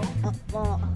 Ako. Wow.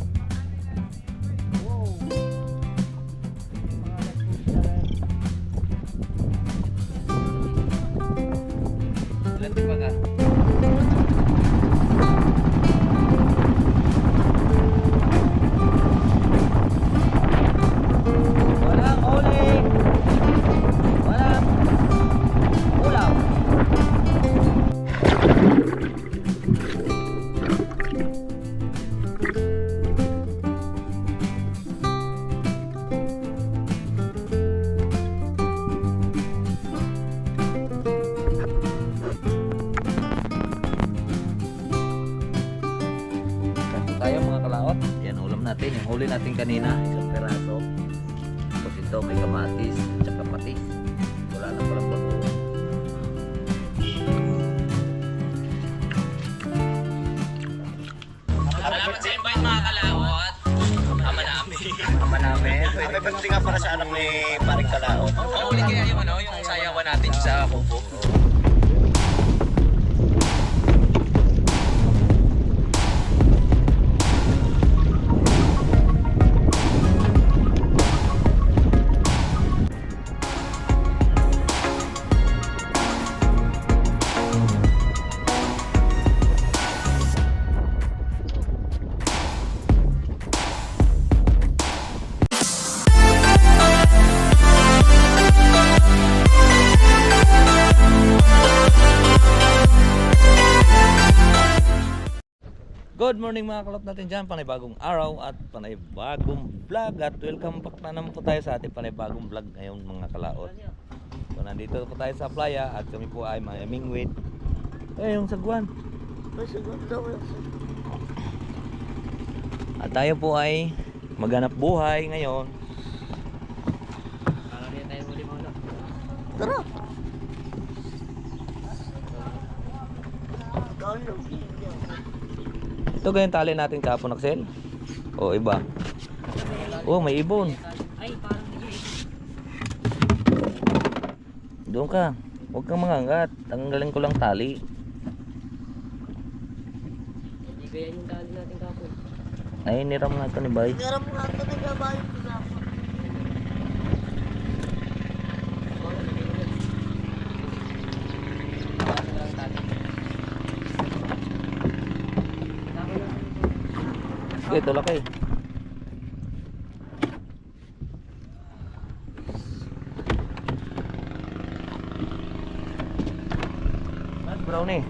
Natin. Yung huli natin kanina, isang peraso. Tapos ito may kamatis, tsaka patis. Wala na palang bago. Salamat sa invite mga kalaot. Ama namin. Ama namin. May nga para sa anak ni Paring Kalao. Oh, huli kaya yung ano, yung sayawan natin sa kubo. Morning mga kalot natin dyan, panibagong araw at panibagong vlog at welcome back na naman po tayo sa ating panibagong vlog ngayon mga kalaot. So nandito po tayo sa playa at kami po ay mga mingwit. Eh yung sagwan. At tayo po ay maghanap buhay ngayon. Tara. Lang. Ito ganyan tali natin kapon Axel? O iba? Oh may ibon. Doon ka. Huwag kang mangangat. Tanggalin ko lang tali. Hindi kaya yung dali natin kapon. Ay, niram nga ito ni Bay. Mo nga ito nagbabayo sila Okay, ito laki. Mas brownie.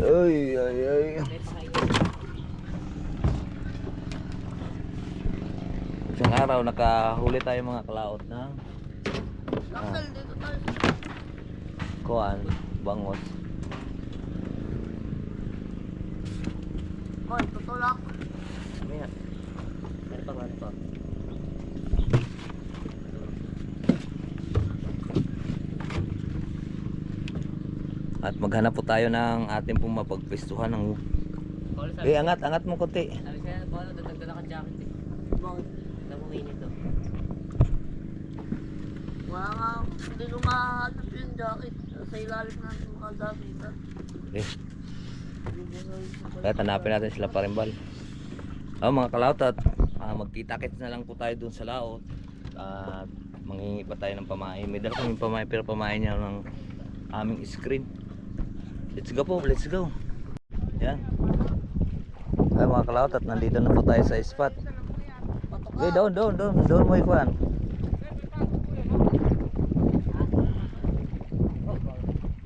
Ay, ay, ay. Isang araw nakahuli tayo mga kalaot ng tayo. kuan, bangos. Boy, tutulak. Maya. Meron pa meron pa. At maghanap po tayo ng ating pong mapagpwestuhan ng Eh, angat, angat mo konti. sabi siya, Paul, dadagdagan ka jacket eh. Bakit? Namuhin ito. Wala nga, hindi ko mahanap yung jacket. Sa ilalim ng mga damitan. Eh, kaya hanapin natin sila parimbal. Oh, mga kalaot at ah, magkita-kits na lang po tayo dun sa laot. At mangingi pa tayo ng pamain. May dala kaming pamain pero pamain niya ng aming screen. Let's go po, let's go. Yan. Ay mga kalaot at nandito na po tayo sa spot. Eh, doon, doon, doon. Doon mo ikuan.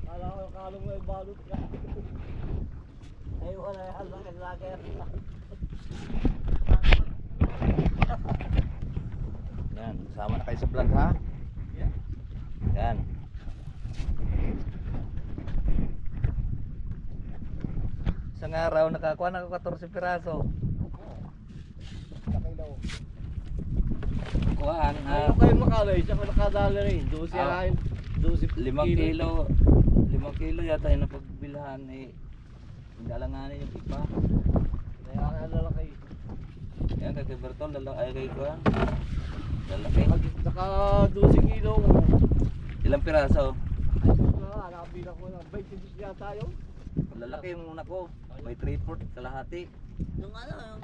Kala ko kalong may balot ka. Ay, wala lagay. Yan, sama na kayo sa vlog ha? Yan. Isang araw nakakuha na ako 14 piraso. Kuhaan ha. Ano kayo makalay? Siya ko nakadali rin. Dosi Ah. rin. Dosi 5 kilo. 5 kilo yata yung napagbilhan eh. Hindi alanganin yung ipa. Kaya kayo. Yan kay Kuya Bertol, dala ay kay Kuya. Lalaki. Naka 12 kilo. Ilang piraso? Ah, nakapila ko ng 20 yata yun. Lalaki yung una ko. May 3-4 kalahati. Yung ano, yung,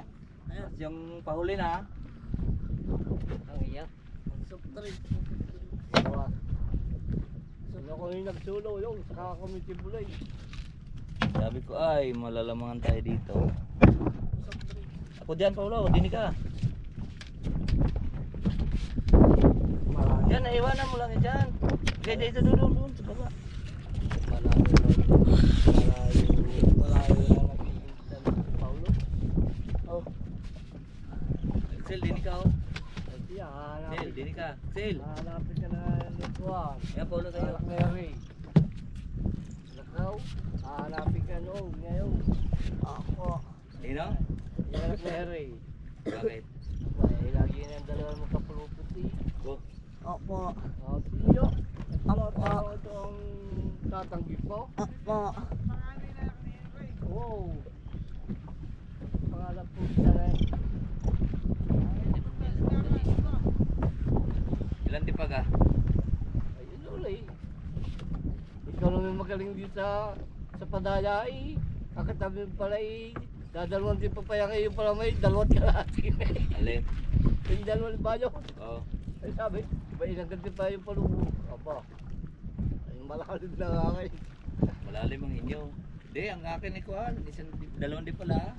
ayun, yung pahuli na, Ang iyak. soft drink. Ano ko yung nagsulo yung saka kami tibulay. Sabi ko ay malalamangan tayo dito. Ako dyan, Paulo, dinig ka. Diyan, naiwanan mo lang yan dyan. Kaya dito doon, doon, doon, sa baba. Malayo. Malayo. Malayo na ng Paulo. Oh, Axel, dinig ka, oh. Hahanapin. dinig ka. Axel. Hahanapin ka na ng tuwan. Yan, Paulo, sa'yo. Mary. Nakaw. Hahanapin ka noon ngayon. ako. Dino? Yan Mary. Bakit? Ay, lagi ang dalawa mo kapuluputi. Go. Opo. Oh, siyo. Ano tao itong tatanggi po? Opo. Wow. Pangalap po siya na eh. Ilan tipag ah? Ayun ulit. Naman magaling din sa sa padaya eh. Kakatabi pala eh. Dadalawang din pa paya kayo pala may dalawang kalahati. Alin? Yung dalawang ba yun? Oo. Ay sabi, iba ilang ganti pa yung palubo. Aba. Ay malalim na nga kayo. Malalim ang inyo. Hindi, ang akin ni Kuan. Isang, dalawang di pala.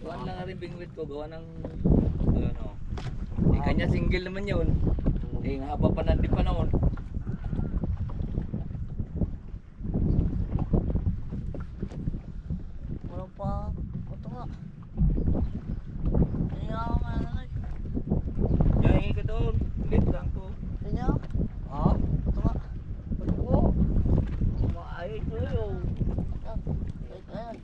Kuan lang rin bingwit ko. Gawa ng, ano. Eh, kanya single naman yun. Eh, haba pa na di pa noon. Wala pa. Ito nga. Kaya ako nga nanay. Yan, hingi ka doon. Ulit lang ko. Kanya? Ha? Ito nga. Ano? Maay ito yun. Ah, wait, ayan.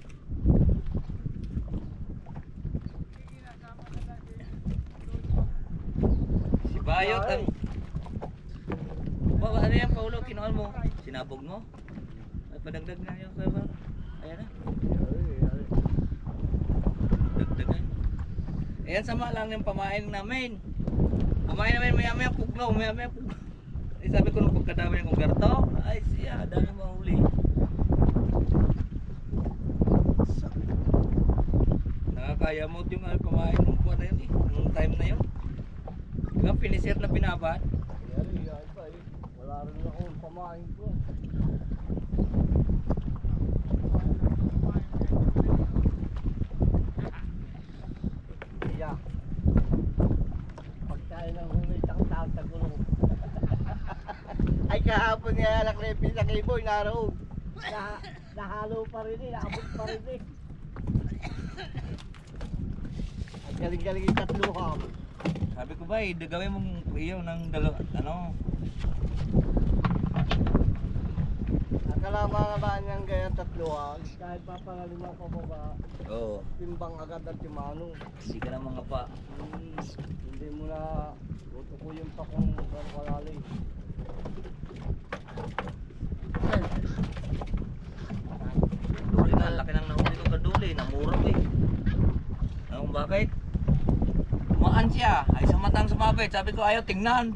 Si Bayot ang... Ba, ano yan, Paulo? Kinuha mo? Sinabog mo? Ay, padagdag na yun. Kaya ba? Ayan na. Dagdagan. Ayan, sama lang yung pamain namin. Pamain namin maya maya pugno, maya maya pugno. Eh, sabi ko nung pagkadami ng garto, ay siya, dami mahuli. Nakakaya mo yung ano, pamain nung buwan na yun eh, nung time na yun. Diba, finisher na binabad? Yari, ay pa eh. Wala rin akong pamain ko. Iya. Pagkain ng tsaka tawag sa gulong. Ay kahapon niya anak Repin sa Kiboy, naroon. Na, nahalo pa rin eh, naabot pa rin eh. Galing-galing yung tatluham. Sabi ko ba gawin mong iyo ng dalo, ano, Nakalama ka ba niyang gaya tatluhan? Kahit papangalima pa ba ba, oo, timbang agad at timano. hindi ka na mga pa. Hmm, hindi mo na tutukuyin pa kung gano'n kalali. Duli na, laki ng nahuli ko kaduli, namurot eh. Ano kung bakit? Kumaan siya, ay sa matang sumabit, sabi ko ayaw tingnan.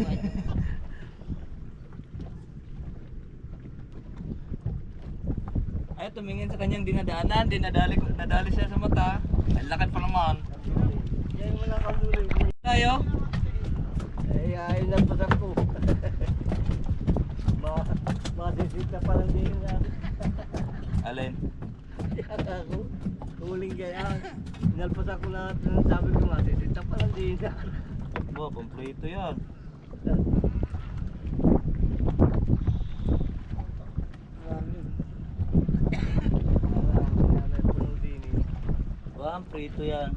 Ay tumingin sa kanyang dinadaanan, dinadali, nadali siya sa mata. Ang lakad pa naman. Lang. Tayo? Eh, ay nagpasak ko. Ma, masisita pa lang din na. Alin? Yan ako. Huling gaya. Nalpasak ko na sabi ko masisita pa lang din. Bo, kompleto yan. Ba, ang prito yan.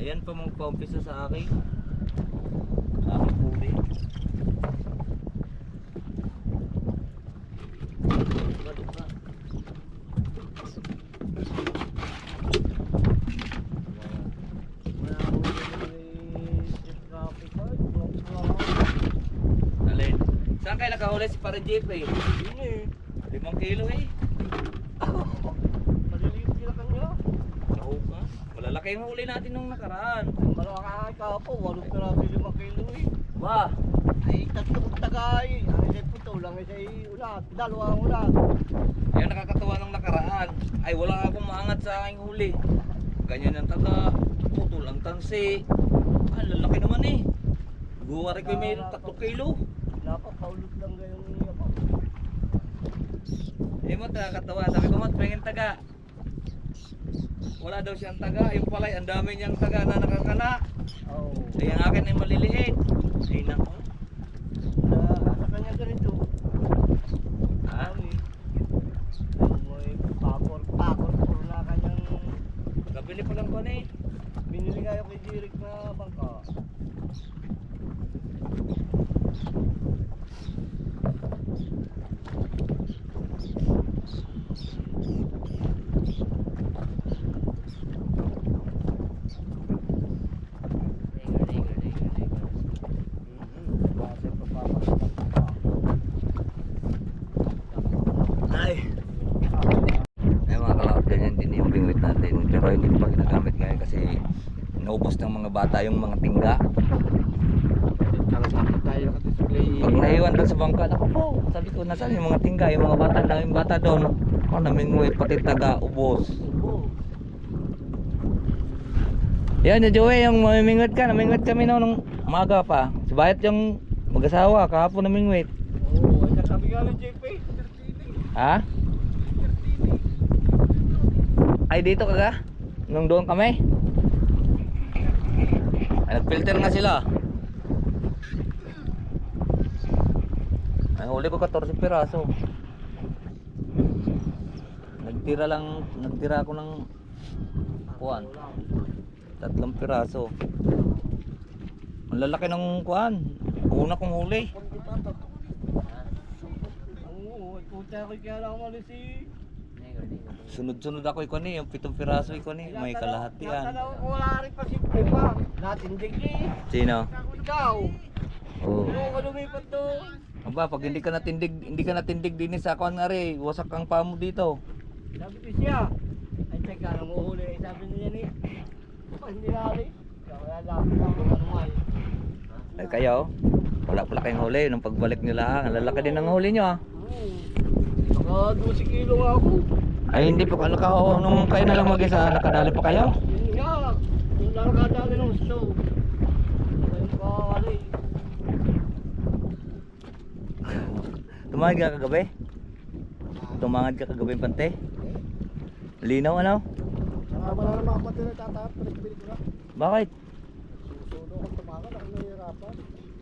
Ayan pa magpa-umpisa sa akin. Sa aking huli. Jeep eh? Yun eh. Limang kilo eh. Maliliit sila kanya. Nahuka. Malalaki yung huli natin nung nakaraan. Malaki ka po, walong piraso limang kilo eh. Ba, Ay, tatlo kong tagay. Ang isa puto lang, isa ulat. Dalawang ulat. Yan nakakatawa nung nakaraan. Ay wala akong maangat sa aking huli. Ganyan ang taga. Putol ang tansi. Ah, lalaki naman eh. Buwari ko may 3 kilo. Niya pa. Eh mo nakakatawa. Sabi ko mat, pengin taga. Wala daw siyang taga. Yung palay, ang dami niyang taga na nakakana. Oo. Ay ang akin ay maliliit. Ay nako. Sa, sa kanya ganito. Ha? Kami. May pakor, pakor, puro na kanyang Kabili pa lang ko na eh. binili nga yung kay Direk na bangka. Ligo, ligo, ligo, ligo. Base pa pa pa pa. Ay. Ay mga kalap, ganyan din yung bingwit natin. Pero hindi ko pa ginagamit ngayon kasi naubos ng mga bata yung mga tingga. Pag naiwan doon sa bangka, ako po, sabi ko, nasaan yung mga tingga, yung mga bata, daming bata doon. Ako namingwit, pati taga, ubos. Yan, yung Joey, yung mamimingwit ka, namingwit kami noon nung umaga pa. Si Bayat yung mag-asawa, kahapon namingwit. Oo, ay sabi nga ng JP. Ha? Ay, dito ka ga? Nung doon kami? Ay, nag-filter nga sila. Ay, huli ko 14 piraso. Nagtira lang, nagtira ako ng kuan. Tatlong piraso. Ang lalaki ng kuan. Una kong huli. Oo, puta ko kaya lang umalis si... Sunod-sunod ako ikon ni, yung pitong piraso ikon ni, may kalahati yan. Wala rin pa si Pima. Natindig eh. Sino? Ikaw. Oo. Ano ka lumipat doon? Aba, pag hindi ka natindig, hindi ka natindig din sa kuan nga rin, wasak ang paa mo dito. Sabi ko siya. Ay, teka, nang uhuli. Sabi niya ni... Pa, hindi nari. Lapit lang kung ano ay. Ay kayo, wala pala kayong huli, nung pagbalik nila, ang lalaki din ng huli nyo ah. Oo. Naka 12 kilo nga ako. Ay hindi pa ano ka, oh, nung kayo na lang mag-isa, nakadali pa kayo? Yun nga. Yung nakakadali ng show. Ayun pa, ali. Tumangad ka kagabi? Tumangad ka kagabi pante? Linaw ano? Saka wala na mga pati na tatap. Pinagpili ko na. Bakit? Susulo ko tumakan. Ako nahihirapan.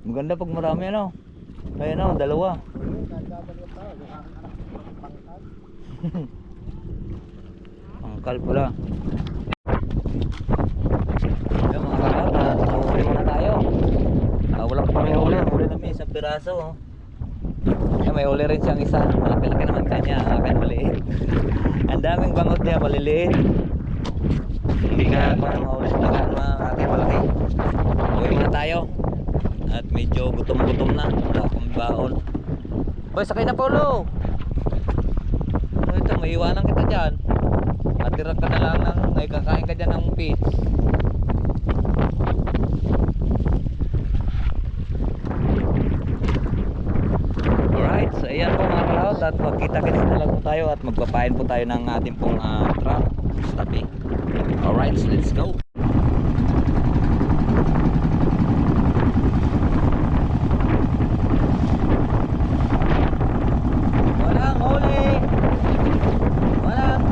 Maganda pag marami ano? Kaya ano, dalawa. Angkal pala. Yung mga kakata, huli muna tayo. Ah, wala pa kami huli. Huli namin isang piraso. Oh. Yan, may huli rin siyang isa. Malaki-laki naman kanya. Akin maliit. Ang daming bangot niya, maliliit. Hindi nga ako na mahuli sa tagaan mga aking malaki. Uwi muna tayo. Medyo gutom-gutom na. Wala akong baon. Boy, sakay na Paulo! Ano ito, may iwanan kita dyan. Natira ka na lang ng, may kakain ka dyan ng fish. Alright, so ayan po mga kalahot at magkita-kita na lang po tayo at magpapain po tayo ng ating pong uh, sa tabi. Alright, so let's go. Walang huli! Walang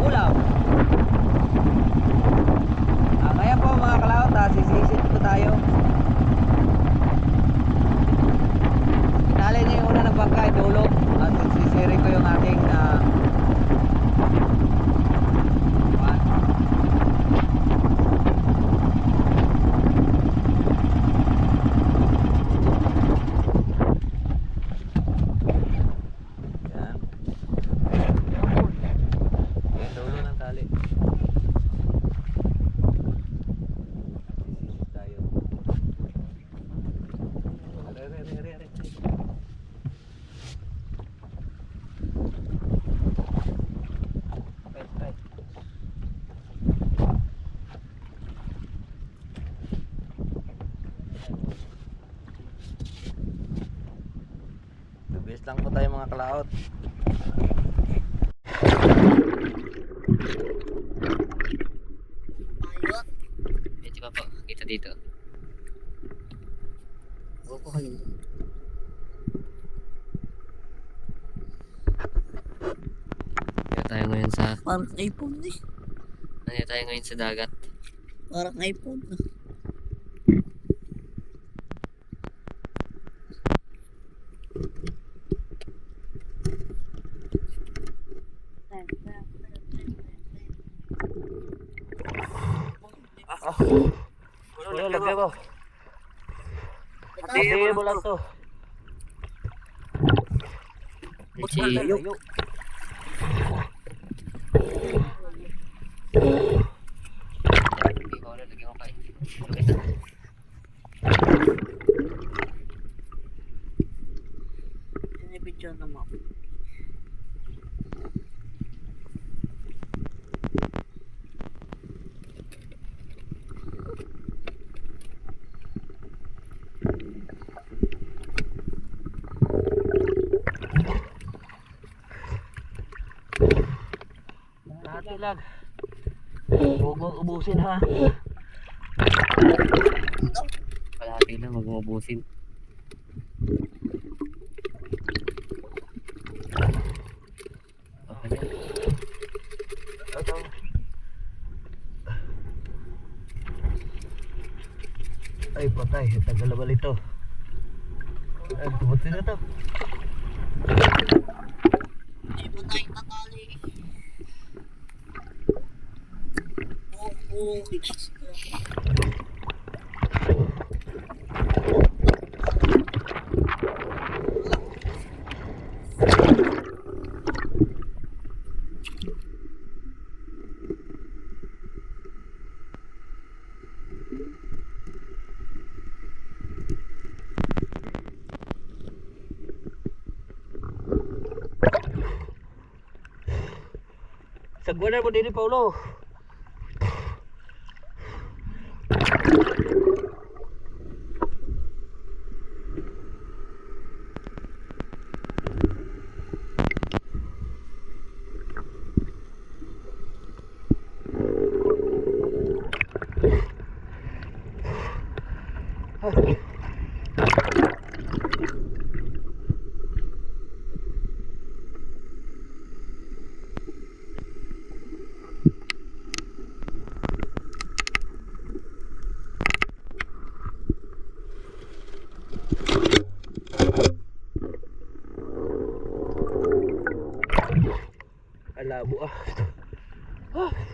ulam! Ah, ngayon po mga kalahot, ah, sisisit po tayo. Tinali niya yung una ng bangka, dulo. At sisiri ko yung aking ah, kuwan. Yan. Yan, dulo ng tali. Sisisip tayo. Are, are, are, are, are. Best lang po tayo mga kalaot. Medyo pa po. Kita dito. Huwag ko kayo. Dito tayo ngayon sa... Parang iPhone eh. Nandito tayo ngayon sa dagat. Parang iPhone. Wala, lagay mo. Hatiin mo lang to. Medyo... Hindi ko alam, lagyan ko kayo. Lagyan na. Binibidyo naman. Lang. Huwag mong ubusin ha. Kalahati lang, huwag mo ubusin. Okay na. Ay patay, tagal naman ito. Ay, buti na to. Sagwanan mo din Paulo. Alabo ah.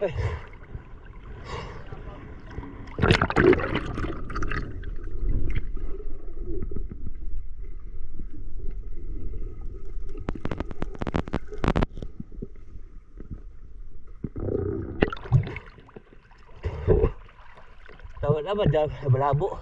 Tawad naman dyan, malabo.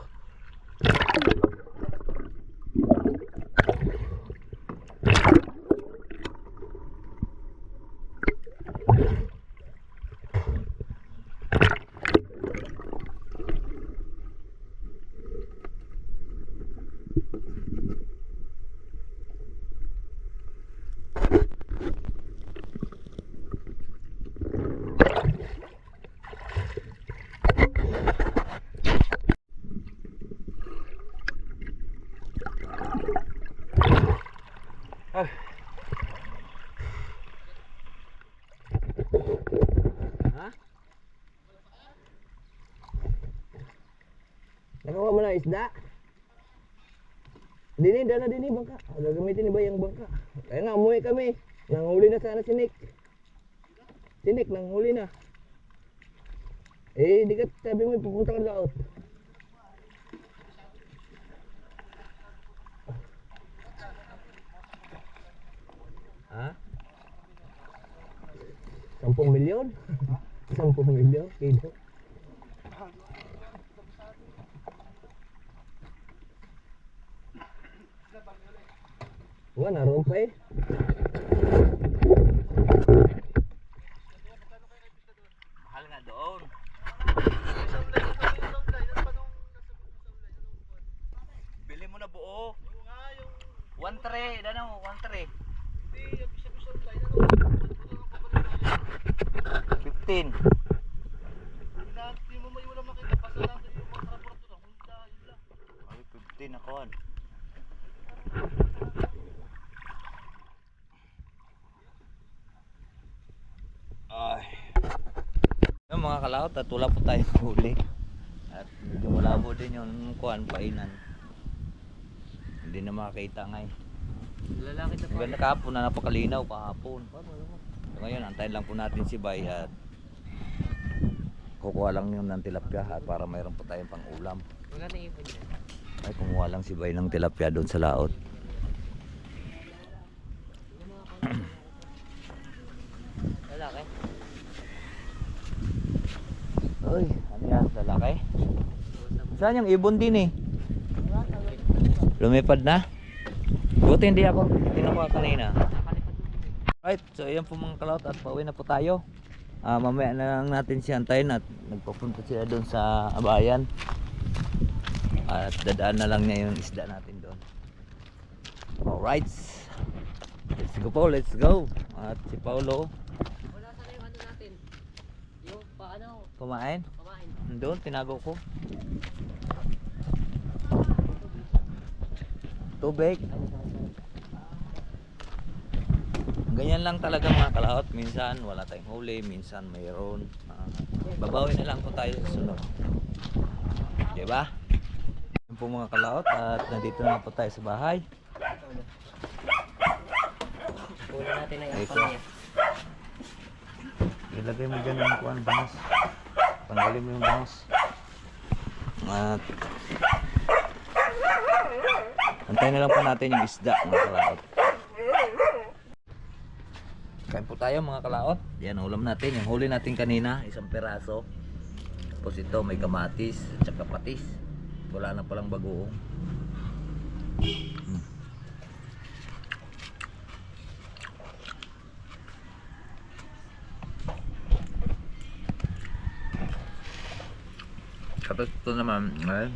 Nakawa mo na isda? Dini, dala dini bangka. Gagamitin ni ba yung bangka? Kaya nga, umuwi kami. Nanghuli na sana si Nick. Si Nick, nanghuli na. Eh, di ka sabi mo pupunta ka laot. Ha? Sampung milyon? Sampung milyon? Kilo? Wala, naroon pa eh. Mahal nga doon. Bili mo na buo. One tray, ano, one tray. Fifteen. Ay, fifteen ako. an. Ay. Yung mga kalaot at wala po tayong huli. At medyo malabo din yung kuhan, painan. Hindi na makakita ngayon. Lalaki na ganda kahapon na napakalinaw kahapon. So ngayon, antayin lang po natin si Bay at kukuha lang yun ng tilapia at para mayroon po tayong pang ulam. Wala na ipon. Ay, kumuha lang si Bay ng tilapia doon sa laot. Lalaki. Uy, ano yan? Lalaki? Saan yung ibon din eh? Lumipad na? Buti hindi ako tinukuha kanina. Right, so ayan po mga kalaot at pauwi na po tayo. Ah, mamaya na lang natin siya antayin at nagpapunta sila doon sa bayan. At dadaan na lang niya yung isda natin doon. Alright. Let's go po, let's go. At si Paulo, Wala sana yung ano natin. Yung kumain. pamain. Doon, tinago ko. Tubig. Ganyan lang talaga mga kalaot. Minsan wala tayong huli, minsan mayroon. Ah, babawi na lang po tayo sa sunod. Diba? Yan po mga kalaot at nandito na po tayo sa bahay. Kunin natin ang yapang niya. Ilagay mo dyan yung kuhan, bangas. Tanggalin mo yung bangas. At Antayin na lang po natin yung isda mga kalaot. Kain po tayo mga kalaot. Yan ulam natin. Yung huli natin kanina, isang peraso. Tapos ito may kamatis at saka patis. Wala na palang bagoong. Mm. Tapos ito naman, ay,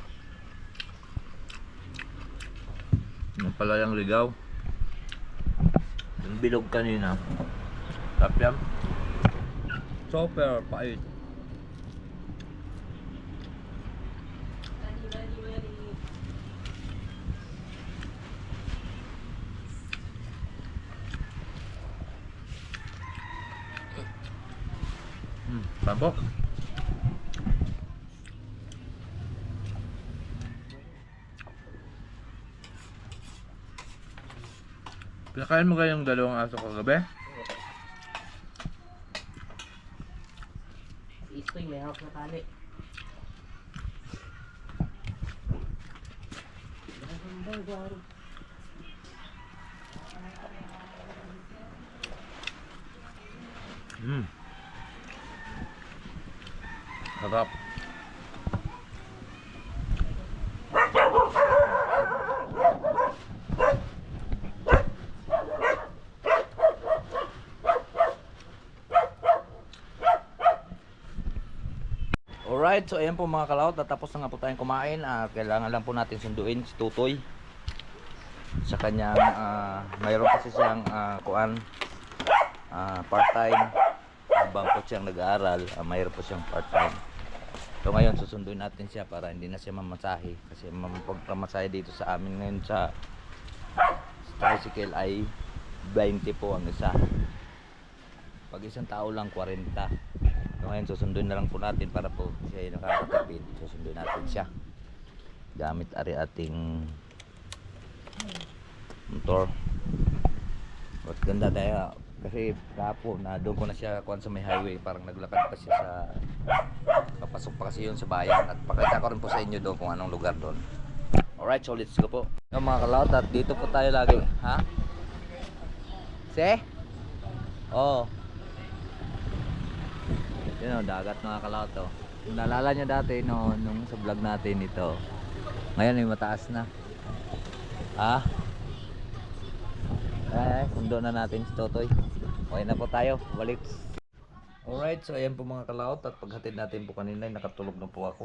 yung palayang ligaw. Yung bilog kanina. Tapos Super pait. Hmm, tabok. Pinakain mo kayong dalawang aso kagabi? Si Istoy, may hawak na tali. Hmm. Sarap. Alright, so ayan po mga kalaot, natapos na nga po tayong kumain. Ah, kailangan lang po natin sunduin si Tutoy. Sa kanyang, ah, mayroon kasi siyang ah, kuan, ah, part-time. Habang po siyang nag-aaral, ah, mayroon po siyang part-time. So ngayon susunduin natin siya para hindi na siya mamasahe. Kasi pagpamasahe dito sa amin ngayon sa tricycle ay 20 po ang isa. Pag isang tao lang 40. Ngayon susunduin na lang po natin para po siya ay nakakatipid. Susunduin natin siya. Gamit ari ating motor. But ganda tayo. Kasi kapo, na doon ko na siya kuhan sa may highway. Parang naglakad pa siya sa... Papasok pa kasi yun sa bayan. At pakita ko rin po sa inyo doon kung anong lugar doon. Alright, so let's go po. Yung mga kalautat, dito po tayo lagi. Ha? Se? Oh. Yun o, dagat mga kalauto. Naalala nyo dati no, nung sa vlog natin ito. Ngayon ay mataas na. Ha? Eh, sundo na natin si Totoy. Okay na po tayo. Balik. Alright, so ayan po mga kalaot at paghatid natin po kanina ay nakatulog na po ako.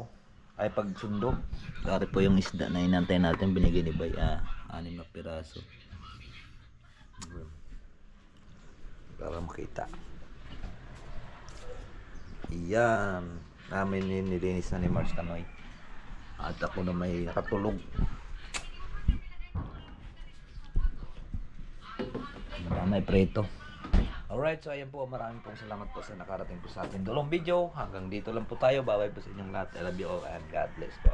Ay pagsundo. Dari po yung isda na inantay natin binigay ni Bay. Ah, anim na piraso. Para makita. Iyan. Namin ni- nilinis na ni Mars Kanoy. At ako na may nakatulog. May preto. Alright, so ayan po. Maraming pong salamat po sa nakarating po sa ating dulong video. Hanggang dito lang po tayo. Bye-bye po sa inyong lahat. I love you all and God bless po.